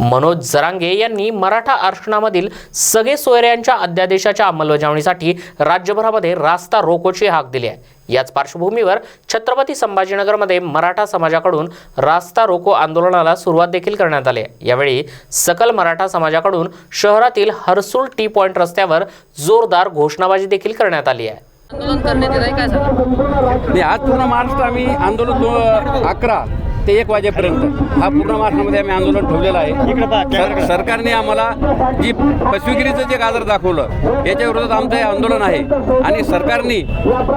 मनोज जरांगे यांनी मराठा आरक्षणामधील सगळे सोयऱ्यांच्या अध्यादेशाच्या अंमलबजावणीसाठी राज्यभरामध्ये रास्ता रोकोची हाक दिली आहे. याच पार्श्वभूमीवर छत्रपती संभाजीनगरमध्ये मराठा समाजाकडून रास्ता रोको आंदोलनाला सुरुवात देखील करण्यात आली आहे. यावेळी सकल मराठा समाजाकडून शहरातील हर्सुल टी पॉइंट रस्त्यावर जोरदार घोषणाबाजी देखील करण्यात आली आहे. आंदोलन करण्यात येत आहे काय सांगा नाही आज पूर्ण महाराष्ट्र आम्ही आंदोलन दो अकरा ते एक वाजेपर्यंत. हा पूर्ण महाराष्ट्रामध्ये आम्ही आंदोलन ठेवलेलं आहे. सर सरकारने आम्हाला जी फसवेगिरीचं जे गाजर दाखवलं याच्या विरोधात आमचं हे आंदोलन आहे. आणि सरकारने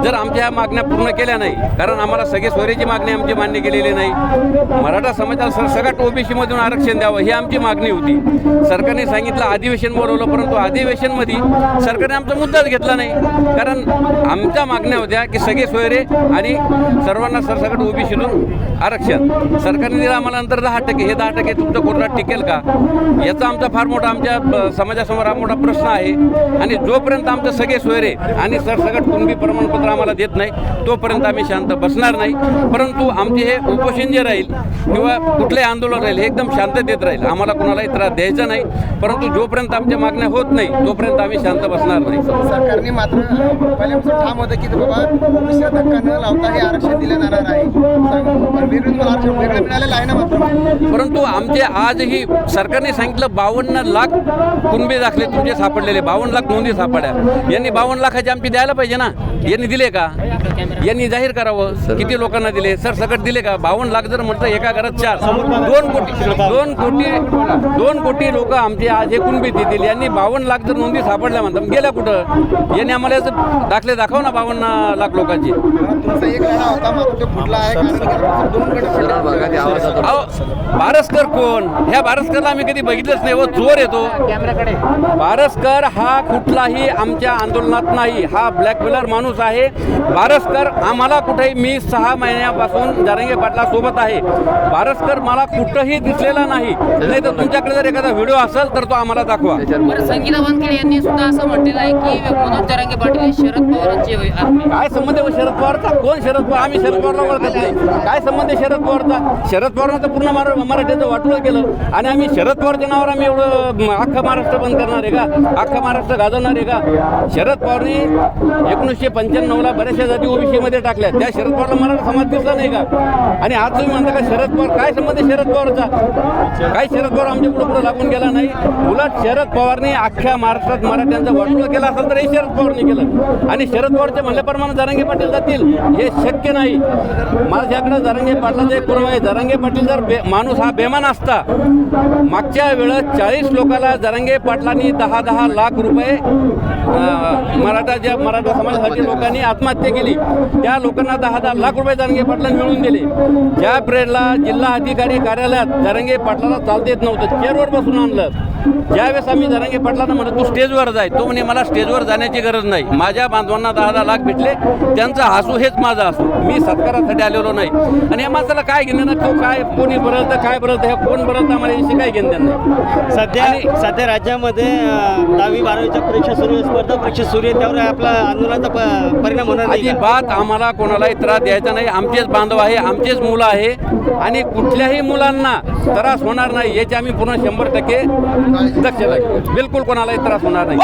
जर आमच्या ह्या मागण्या पूर्ण केल्या नाही कारण आम्हाला सगळे सोयरीची मागणी आमची मान्य केलेली नाही. मराठा समाजाला सरसकट ओबीसीमधून आरक्षण द्यावं ही आमची मागणी होती. सरकारने सांगितलं अधिवेशन बोलवलं परंतु अधिवेशनमध्ये सरकारने आमचा मुद्दाच घेतला नाही. कारण आमच्या मागण्या होत्या की सगळे सोयरे आणि सर्वांना सरसकट ओबीसीतून आरक्षण. सरकारने दिलं आम्हाला नंतर दहा टक्के. हे दहा टक्के तुमच्या कोर्टात टिकेल का? याचा आमचा फार मोठा आमच्या समाजासमोर हा मोठा प्रश्न आहे. आणि जोपर्यंत आमचे सगळे सोयरे आणि सरसकट कुणबी प्रमाणपत्र आम्हाला देत नाही तोपर्यंत आम्ही शांत बसणार नाही. परंतु आमचे हे उपोषण जे राहील किंवा कुठले आंदोलन राहील हे एकदम शांततेत राहील. आम्हाला कोणालाही त्रास द्यायचा नाही. परंतु जोपर्यंत आमच्या मागण्या होत नाही तोपर्यंत आम्ही शांत बसणार नाही. सरकारने मात्र पहिल्यापासून ठाम होतं की बाबा धक्का न लावता हे आरक्षण दिलं जाणार आहे. वेगळं तुम्हाला आरक्षण वेगळं मिळालेलं आहे ना मात्र. परंतु आमचे आजही सरकारने सांगितलं बावन्न लाख कुणबे दाखले तुमचे सापडलेले बावन्न लाख नोंदी सापड्या यांनी बावन्न लाखाचे आमचे द्यायला पाहिजे ना? यांनी दिले का? यांनी जाहीर करावं. किती लोकांना दिले? सर सकट दिले का? बावन्न लाख जर म्हटलं एका घरात चार. दोन कोटी दोन कोटी दोन कोटी लोक आमचे आज हे कुणबी देतील? यांनी बावन्न लाख जर नोंदी सापडल्या म्हणतात गेल्या कुठं? यांनी आम्हाला दाखले दाखव ना बावन्न लाख लोकांचे. अहो बारसकर कोण? ह्या बारसकरला आम्ही कधी बघितलंच नाही. व चोर येतो. बारसकर हा कुठलाही आमच्या आंदोलनात नाही. हा ब्लॅकमेलर माणूस आहे. बारसकर आम्हाला कुठेही मी सहा महिन्यापासून जारंगे पाटला सोबत आहे. बारसकर मला कुठंही दिसलेला नाही. नाही तर तुमच्याकडे जर एखादा व्हिडिओ असेल तर तो आम्हाला दाखवा. संगीता वानखेडे यांनी सुद्धा असं म्हटलेलं आहे की मनोज जरांगे पाटील हे शरद पवारांचे काय संबंध आहे शरद पवारचा? कोण शरद पवार? आम्ही शरद पवारला ओळखत नाही. काय संबंध आहे शरद पवारचा शरद पवारांचं पूर्ण मरा मराठीचं वाटोळं केलं. आणि आम्ही शरद पवारच्या नावावर आम्ही एवढं अख्खा महाराष्ट्र बंद करणार आहे का? अख्खा महाराष्ट्र गाजवणार आहे का? शरद पवारने एकोणीसशे पंच्याण्णवला बऱ्याचशा जाती ओबीसीमध्ये टाकल्या. त्या शरद पवारला मराठा समाज दिसला नाही का? आणि आज तुम्ही म्हणता का शरद पवार काय संबंध शरद पवारचा? काय शरद पवार आमच्या पुढे पुढे लागून गेला नाही? उलट शरद पवारने अख्ख्या महाराष्ट्रात मराठ्यांचा वाटोळं केला असेल तर हे शरद पवारने केलं. आणि शरद पवारच्या म्हणल्याप्रमाणे जारंगे पाटील जातील हे शक्य नाही. माझ्याकडे जारंगे पाटलाचं एक पुरावा. जरांगे पाटील जर बे माणूस हा बेमान असता मागच्या वेळेस चाळीस लोकाला जरांगे पाटलांनी दहा दहा लाख रुपये मराठा ज्या मराठा समाजासाठी लोकांनी आत्महत्या केली त्या लोकांना दहा दहा लाख रुपये जरांगे पाटलांनी मिळवून दिले. ज्या पिरियडला जिल्हा अधिकारी कार्यालयात जरांगे पाटलाला चालता येत नव्हतं चेअरवर बसून आणलं. ज्यावेळेस आम्ही जरांगे पाटलांना म्हणत तू स्टेजवर जाय तो म्हणे मला स्टेजवर जाण्याची गरज नाही. माझ्या बांधवांना दहा दहा लाख भेटले. त्यांचा हसू हेच माझा हसू मी सत्कारासाठी आलेलो नाही. आणि या माणसाला काय घेणं ना तो काय कोणी बरळतं काय बरळतं हे कोण बरळतं आम्हाला याशी काय घेणं नाही. सध्या सध्या राज्यामध्ये दहावी बारावीच्या परीक्षा सुरू आहे स्पर्धा परीक्षा सुरू आहे त्यावर आपला आंदोलनाचा परिणाम होणार नाही? अजिबात आम्हाला कोणालाही त्रास द्यायचा नाही. आमचेच बांधव आहे आमचेच मुलं आहे. आणि कुठल्याही मुलांना त्रास होणार नाही याची आम्ही पूर्ण शंभर टक्के दक्ष बिलकुल कोणालाही त्रास होणार नाही.